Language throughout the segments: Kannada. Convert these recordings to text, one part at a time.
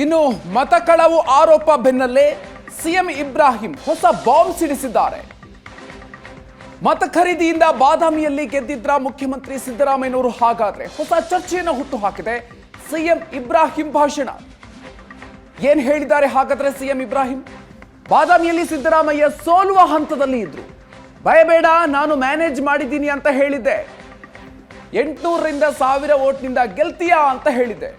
ಇನ್ನು ಮತಕಳವು ಆರೋಪ ಬೆನ್ನಲ್ಲೇ ಸಿಎಂ ಇಬ್ರಾಹಿಂ ಹೊಸ ಬಾಂಬ್ ಸಿಡಿಸಿದ್ದಾರೆ. ಮತ ಖರೀದಿಯಿಂದ ಬಾದಾಮಿಯಲ್ಲಿ ಗೆದ್ದಿದ್ರ ಮುಖ್ಯಮಂತ್ರಿ ಸಿದ್ದರಾಮಯ್ಯನವರು ಹಾಗಾದ್ರೆ ಹೊಸ ಚರ್ಚೆಯನ್ನು ಹುಟ್ಟು ಹಾಕಿದೆ ಸಿಎಂ ಇಬ್ರಾಹಿಂ ಭಾಷಣ. ಏನ್ ಹೇಳಿದ್ದಾರೆ ಹಾಗಾದ್ರೆ ಸಿಎಂ ಇಬ್ರಾಹಿಂ? ಬಾದಾಮಿಯಲ್ಲಿ ಸಿದ್ದರಾಮಯ್ಯ ಸೋಲುವ ಹಂತದಲ್ಲಿ ಇದ್ರು. ಭಯಬೇಡ ನಾನು ಮ್ಯಾನೇಜ್ ಮಾಡಿದ್ದೀನಿ ಅಂತ ಹೇಳಿದ್ದೆ. ಎಂಟುನೂರರಿಂದ ಸಾವಿರ ಓಟ್ನಿಂದ ಗೆಲ್ತೀಯಾ ಅಂತ ಹೇಳಿದ್ದೆ.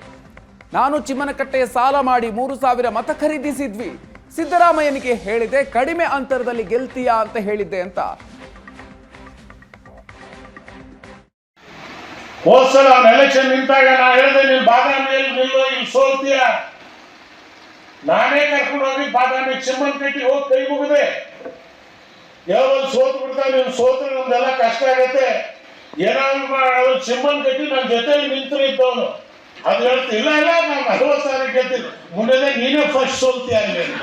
ನಾನು ಚಿಮ್ಮನಕಟ್ಟೆಯ ಸಾಲ ಮಾಡಿ ಮೂರು ಸಾವಿರ ಮತ ಖರೀದಿಸಿದ್ವಿ. ಸಿದ್ದರಾಮಯ್ಯನಿಗೆ ಹೇಳಿದೆ, ಕಡಿಮೆ ಅಂತರದಲ್ಲಿ ಗೆಲ್ತೀಯಾ ಅಂತ ಹೇಳಿದ್ದೆ ಅಂತ. ಹೋದ್ಸಲ ಎಲೆಕ್ಷನ್ ನಿಂತಾಗ ನಾ ಹೇಳಿದೆ, ನೀನು ಬಾದಾಮಿಯಲ್ಲಿ ನಿಲ್ಲೋ, ಇಲ್ಲಿ ಸೋಲ್ತೀಯ? ನಾನೇ ಕರ್ಕೊಂಡು ಹೋಗಿ ಬಾದಾಮಿ ಚಿಮ್ಮನ್ ಕಟ್ಟಿ ಹೋಗಿ ಕೈ ಮುಗಿದೆ. ಯಾವಾಗ ಸೋತ್ ಬಿಡ್ತಾ ನೀವು ಸೋತ್ರೆ ನಮ್ದೆಲ್ಲ ಕಷ್ಟ ಆಗತ್ತೆ. ಏನಾದ್ರು ಚಿಮ್ಮನ್ ಕಟ್ಟಿ ನನ್ನ ಜೊತೆ ನಿಂತು ಇದ್ದವನು. ಅದು ಹೇಳ್ತೀನಿ. ಇಲ್ಲ ಇಲ್ಲ ನಾನು ನಲವತ್ತು ಸಾವಿರ ಕೇಳ್ತೀನಿ ಮುಂದೆ ನೀನೇ ಫಸ್ಟ್ ಸೋಲ್ತೀಯ ಅಲ್ಲಿ ಅಂತ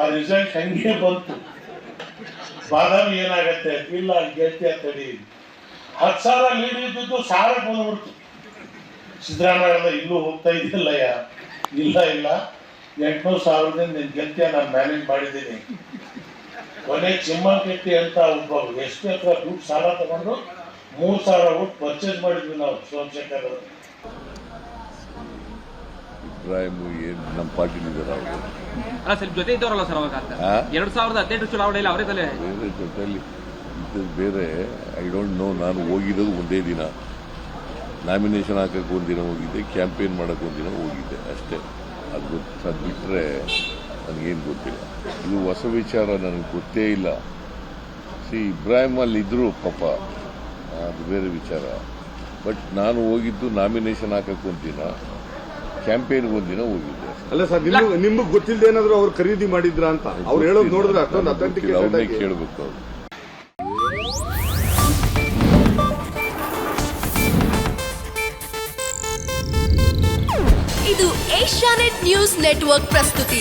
ಆ ರಿಸಲ್ಟ್ ಹಂಗೆ ಬಂತು. ಬಾದಾಮಿ ಏನಾಗತ್ತೆ? ಇಲ್ಲ ಗೆಲ್ತೀಯ ತಡಿ ಹತ್ತು ಸಾವಿರ ಲೀಡ್ ಇದ್ದಿದ್ದು ಸಾವಿರ ಬಂದ್ಬಿಡ್ತು. ಸಿದ್ದರಾಮಯ್ಯ ಇಲ್ಲೂ ಹೋಗ್ತಾ ಇದ್ದಿಲ್ಲಯ್ಯ ಇಲ್ಲ ಇಲ್ಲ. ಎಂಟ್ನೂರು ಸಾವಿರದಿಂದ ನೀನು ಗೆಲ್ತಿಯ ನಾನು ಮ್ಯಾನೇಜ್ ಮಾಡಿದ್ದೀನಿ. ಕೊನೆ ಚಿಮ್ಮನ್ ಕೆಟ್ಟಿ ಅಂತ ಒಬ್ಬ ಎಷ್ಟು ಹತ್ರ ದುಡ್ಡು ಸಾಲ ತಗೊಂಡು ಮೂರು ಸಾವಿರ ಕೊಟ್ಟು ಪರ್ಚೇಸ್ ಮಾಡಿದ್ವಿ ನಾವು ಸೋಮಶೇಖರ್ ಅವರು. ಇಬ್ರಾಹಿಂ ಏನ್ ನಮ್ಮ ಪಾರ್ಟಿಲಿದ್ದಾರೆ ಅವರು? ಅಲ್ಲ ಸ್ವಲ್ಪ ಜೊತೆ ಇದ್ದವರಲ್ಲ ಸರ್ ಅವಾಗ? ಎರಡ್ ಸಾವಿರದ ಹದಿನೆಂಟು ಚುನಾವಣೆಯಲ್ಲಿ ಅವರೇ ತಲೆ. ಬೇರೆ ಜೊತೆಲಿ ಇದು ಬೇರೆ. ಐ ಡೋಂಟ್ ನೋ ನಾನು ಹೋಗಿರೋದು ಒಂದೇ ದಿನ. ನಾಮಿನೇಷನ್ ಹಾಕಕ್ಕೆ ಒಂದಿನ ಹೋಗಿದ್ದೆ ಕ್ಯಾಂಪೇನ್ ಮಾಡಕ್ಕೆ ಒಂದಿನ ಹೋಗಿದ್ದೆ ಅಷ್ಟೇ. ಅದು ಗೊತ್ತು ಅದು ಬಿಟ್ಟರೆ ನನಗೇನು ಗೊತ್ತಿಲ್ಲ. ಇದು ಹೊಸ ವಿಚಾರ ನನಗೆ ಗೊತ್ತೇ ಇಲ್ಲ. ಸಿ ಇಬ್ರಾಹಿಂ ಅಲ್ಲಿ ಇದ್ರು ಪಾಪ. ಅದು ಬೇರೆ ವಿಚಾರ. ಬಟ್ ನಾನು ಹೋಗಿದ್ದು ನಾಮಿನೇಷನ್ ಹಾಕಕ್ಕೆ ಒಂದಿನ ಕ್ಯಾಂಪೇನ್ಗೆ ಒಂದಿನ ಹೋಗಿದ್ದೆ ಅಲ್ಲ ಸರ್ ನಿಮ್ಗೆ ನಿಮ್ಗೆ ಗೊತ್ತಿಲ್ಲದೆ ಏನಾದರೂ ಅವ್ರು ಖರೀದಿ ಮಾಡಿದ್ರ ಅಂತ? ಅವ್ರು ಹೇಳೋದು ನೋಡಿದ್ರೆ ಅಷ್ಟೊಂದು ಅಥೆಂಟಿಕ್ ಅವ್ರನ್ನೇ ಆಗಿ ಕೇಳಬೇಕು ಅವರು. ಇದು ಏಷ್ಯಾನೆಟ್ ನ್ಯೂಸ್ ನೆಟ್ವರ್ಕ್ ಪ್ರಸ್ತುತಿ.